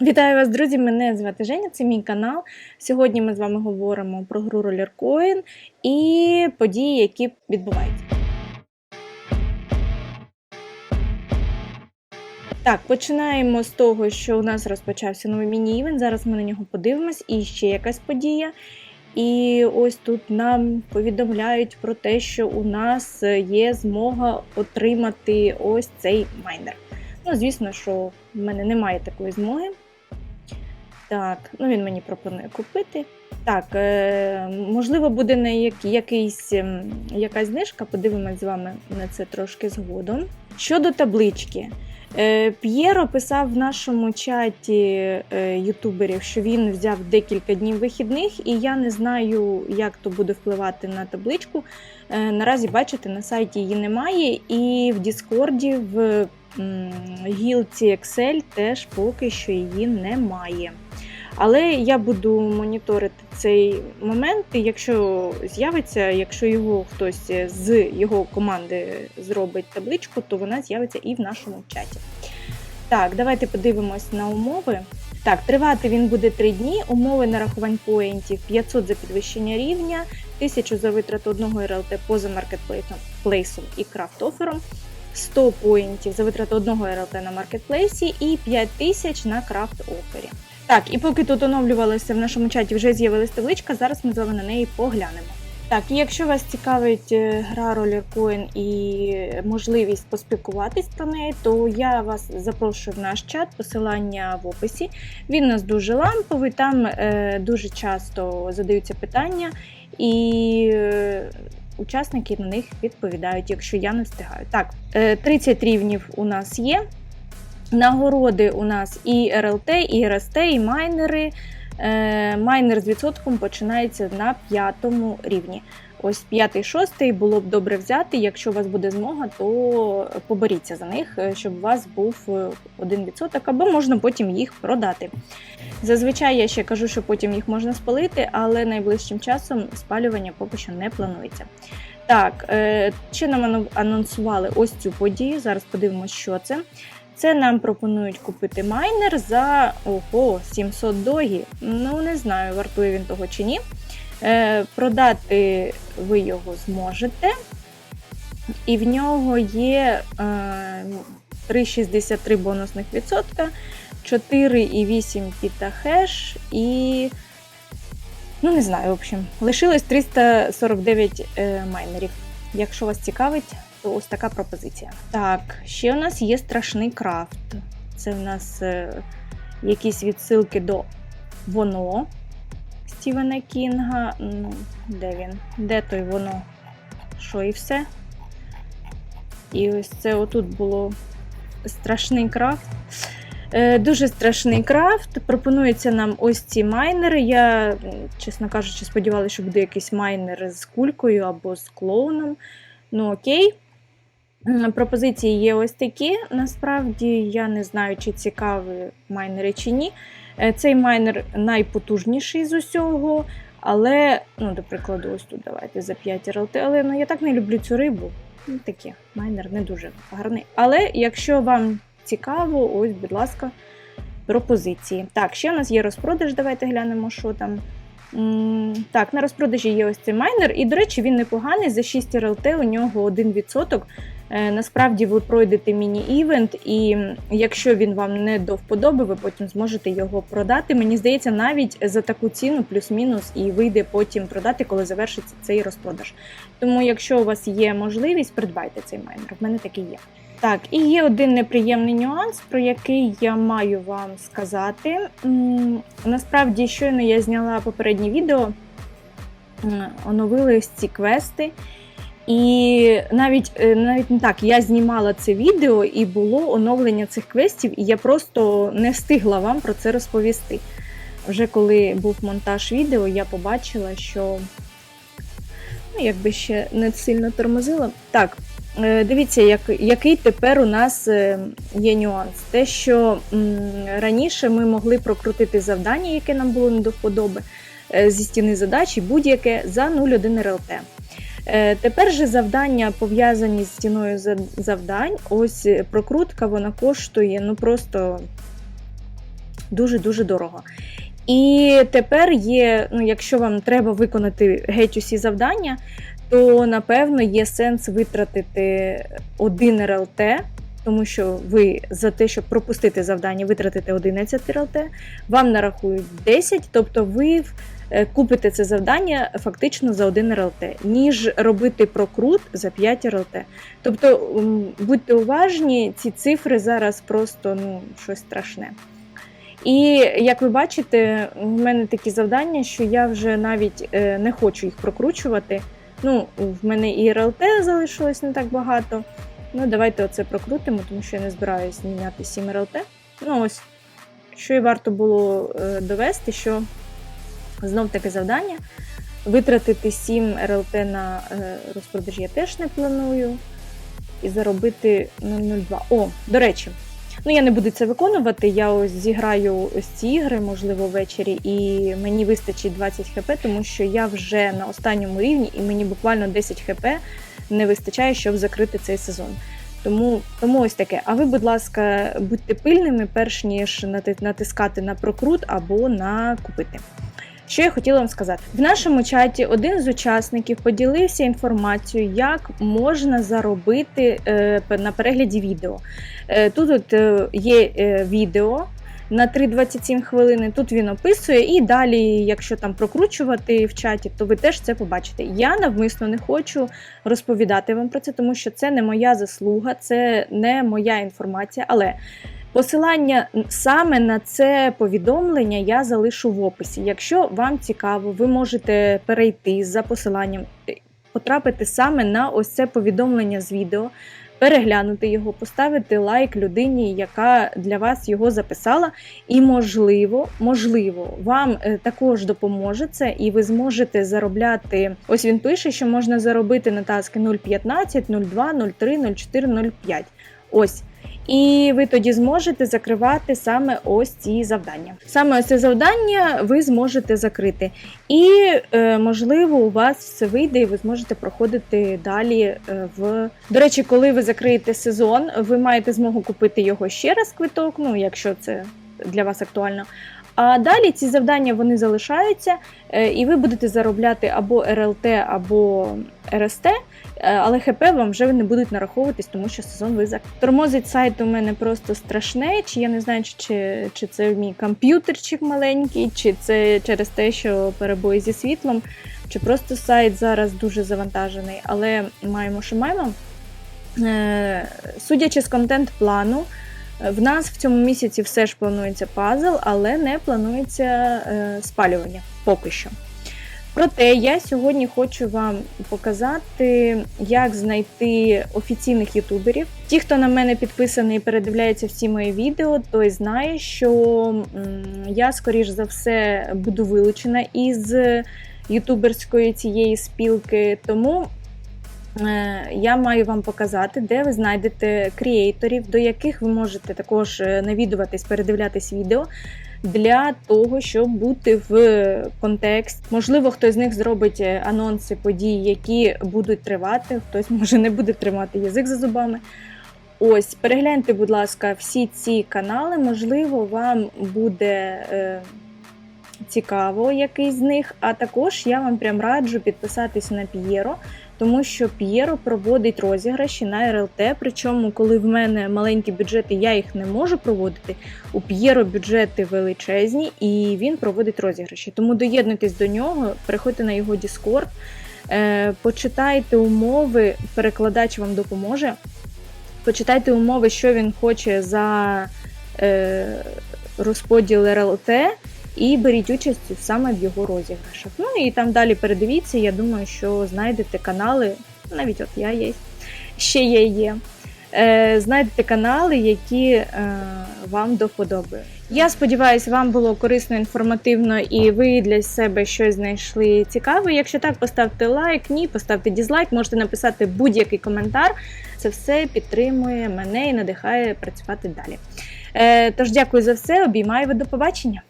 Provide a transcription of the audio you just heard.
Вітаю вас, друзі! Мене звати Женя, це мій канал. Сьогодні ми з вами говоримо про гру Rollercoin і події, які відбуваються. Так, починаємо з того, що у нас розпочався новий міні-івент. Зараз ми на нього подивимось, і ще якась подія. І ось тут нам повідомляють про те, що у нас є змога отримати ось цей майнер. Ну, звісно, що в мене немає такої змоги. Так, ну він мені пропонує купити. Так, е, можливо, буде на якийсь, ем, якась знижка, подивимось з вами на це трошки згодом. Щодо таблички. Е, П'єро писав в нашому чаті е, ютуберів, що він взяв декілька днів вихідних, і я не знаю, як то буде впливати на табличку. Наразі, бачите, на сайті її немає, і в Діскорді в гілці Excel теж поки що її немає. Але я буду моніторити цей момент, і якщо з'явиться, якщо його хтось з його команди зробить табличку, то вона з'явиться і в нашому чаті. Так, давайте подивимось на умови. Так, тривати він буде 3 дні. Умови нарахувань поінтів 500 за підвищення рівня, 1000 за витрату одного РЛТ поза маркетплейсом і крафт-офером, 100 поінтів за витрату одного РЛТ на маркетплейсі і 5000 на крафт-офері. Так, і поки тут оновлювалося в нашому чаті, вже з'явилась табличка, зараз ми з вами на неї поглянемо. Так, і якщо вас цікавить е, гра Rollercoin і можливість поспілкуватись про неї, то я вас запрошую в наш чат, посилання в описі. Він у нас дуже ламповий, там е, дуже часто задаються питання, і е, учасники на них відповідають, якщо я не встигаю. Так, е, 30 рівнів у нас є. Нагороди у нас і РЛТ, і РСТ, і майнери. Е, майнер з відсотком починається на п'ятому рівні. Ось п'ятий, шостий було б добре взяти. Якщо у вас буде змога, то поборіться за них, е, щоб у вас був е, один відсоток, або можна потім їх продати. Зазвичай я ще кажу, що потім їх можна спалити, але найближчим часом спалювання поки що не планується. Так, ще нам анонсували ось цю подію. Зараз подивимося, що це. Це нам пропонують купити майнер за ого, 700 догі. Ну, не знаю, вартує він того чи ні. Е, Продати ви його зможете. І в нього є е, 3,63 бонусних відсотка, 4,8 пітахеш і. Ну, не знаю, в общем, лишилось 349 е, майнерів. Якщо вас цікавить, ось така пропозиція. Так, ще у нас є страшний крафт. Це в нас е, якісь відсилки до воно Стівена Кінга. Ну, Де він? Де той воно? Що і все? І ось це отут було страшний крафт. Е, Дуже страшний крафт. Пропонується нам ось ці майнери. Я, чесно кажучи, сподівалася, що буде якийсь майнер з кулькою або з клоуном. Ну, окей. Пропозиції є ось такі. Насправді я не знаю, чи цікаві майнери чи ні. Е, цей майнер найпотужніший з усього. Але, ну, до прикладу, ось тут давайте за 5 РЛТ. Але ну, я так не люблю цю рибу. Ну, таке, майнер не дуже гарний. Але якщо вам цікаво, ось, будь ласка, пропозиції. Так, ще у нас є розпродаж. Давайте глянемо, що там. Так, на розпродажі є ось цей майнер, і, до речі, він непоганий. За 6 РЛТ у нього 1%. Е, насправді ви пройдете міні-івент, і якщо він вам не до вподоби, ви потім зможете його продати. Мені здається, навіть за таку ціну, плюс-мінус, і вийде потім продати, коли завершиться цей розпродаж. Тому, якщо у вас є можливість, придбайте цей майнер. В мене такий є. Так, і є один неприємний нюанс, про який я маю вам сказати. Насправді, щойно я зняла попереднє відео, оновились ці квести. І навіть е, навіть не так, я знімала це відео і було оновлення цих квестів, і я просто не встигла вам про це розповісти. Вже коли був монтаж відео, я побачила, що ну, якби ще не сильно тормозила. Так, е, дивіться, як, який тепер у нас е, є нюанс. Те, що м, раніше ми могли прокрутити завдання, яке нам було не до вподоби, зі стіни задачі, будь-яке за 0,1 РЛТ. Е, тепер же завдання пов'язані з ціною завдань. Ось прокрутка вона коштує ну просто дуже-дуже дорого. І тепер є, ну, якщо вам треба виконати геть усі завдання, то напевно є сенс витратити один РЛТ, тому що ви за те, щоб пропустити завдання, витратите 11 РЛТ, вам нарахують 10, тобто ви е, купите це завдання фактично за один РЛТ, ніж робити прокрут за 5 РЛТ. Тобто будьте уважні, ці цифри зараз просто ну, щось страшне. І як ви бачите, в мене такі завдання, що я вже навіть е, не хочу їх прокручувати. Ну, в мене і РЛТ залишилось не так багато. Ну, давайте оце прокрутимо, тому що я не збираюсь міняти 7 РЛТ. Ну, ось, що і варто було е, довести, що знов таке завдання. Витратити 7 РЛТ на е, розпродаж я теж не планую. І заробити 0,02. О, до речі, ну я не буду це виконувати. Я ось зіграю ось ці ігри, можливо, ввечері, і мені вистачить 20 хп, тому що я вже на останньому рівні, і мені буквально 10 хп не вистачає, щоб закрити цей сезон. Тому, тому ось таке. А ви, будь ласка, будьте пильними, перш ніж натискати на прокрут або на купити. Що я хотіла вам сказати? В нашому чаті один з учасників поділився інформацією, як можна заробити е, на перегляді відео. Е, тут от, е, є відео на 3,27 хвилини. Тут він описує, і далі, якщо там прокручувати в чаті, то ви теж це побачите. Я навмисно не хочу розповідати вам про це, тому що це не моя заслуга, це не моя інформація. Але посилання саме на це повідомлення я залишу в описі. Якщо вам цікаво, ви можете перейти за посиланням, потрапити саме на ось це повідомлення з відео. Переглянути його, поставити лайк людині, яка для вас його записала, і можливо, можливо, вам е, також допоможе це, і ви зможете заробляти. Ось він пише, що можна заробити на таски 0,15, 0,2, 0,3, 0,4, 0,5. Ось. І ви тоді зможете закривати саме ось ці завдання. Саме ось це завдання ви зможете закрити. І, е, можливо, у вас все вийде, і ви зможете проходити далі е, в. До речі, коли ви закриєте сезон, ви маєте змогу купити його ще раз квиток, ну якщо це для вас актуально. А далі ці завдання вони залишаються, е, і ви будете заробляти або РЛТ, або РСТ, е, але ХП вам вже не будуть нараховуватись, тому що сезон ви зак... Тормозить сайт у мене просто страшне, чи я не знаю, чи, чи це мій комп'ютерчик маленький, чи це через те, що перебої зі світлом, чи просто сайт зараз дуже завантажений, але маємо, що маємо. Е, Судячи з контент-плану, в нас в цьому місяці все ж планується пазл, але не планується е, спалювання поки що. Проте я сьогодні хочу вам показати, як знайти офіційних ютуберів. Ті, хто на мене підписаний і передивляється всі мої відео, той знає, що я, скоріш за все, буду вилучена із ютуберської цієї спілки. Тому я маю вам показати, де ви знайдете кріейторів, до яких ви можете також е, навідуватись, передивлятись відео. Для того, щоб бути в контекст. Можливо, хтось з них зробить е, анонси подій, які будуть тривати, хтось може не буде тримати язик за зубами. Ось, перегляньте, будь ласка, всі ці канали. Можливо, вам буде е, цікаво якийсь з них. А також я вам прям раджу підписатись на П'єро, тому що П'єро проводить розіграші на РЛТ. Причому, коли в мене маленькі бюджети, я їх не можу проводити. У П'єро бюджети величезні, і він проводить розіграші. Тому доєднуйтесь до нього, переходьте на його Discord, е, почитайте умови, перекладач вам допоможе. Почитайте умови, що він хоче за е, розподіл РЛТ, і беріть участь саме в його розіграшах. Ну і там далі передивіться, я думаю, що знайдете канали, навіть от я є, ще є є. Е, знайдете канали, які е, вам до вподоби. Я сподіваюся, вам було корисно, інформативно і ви для себе щось знайшли цікаве. Якщо так, поставте лайк, ні, поставте дізлайк, можете написати будь-який коментар. Це все підтримує мене і надихає працювати далі. Е, тож дякую за все, обіймаю ви до побачення.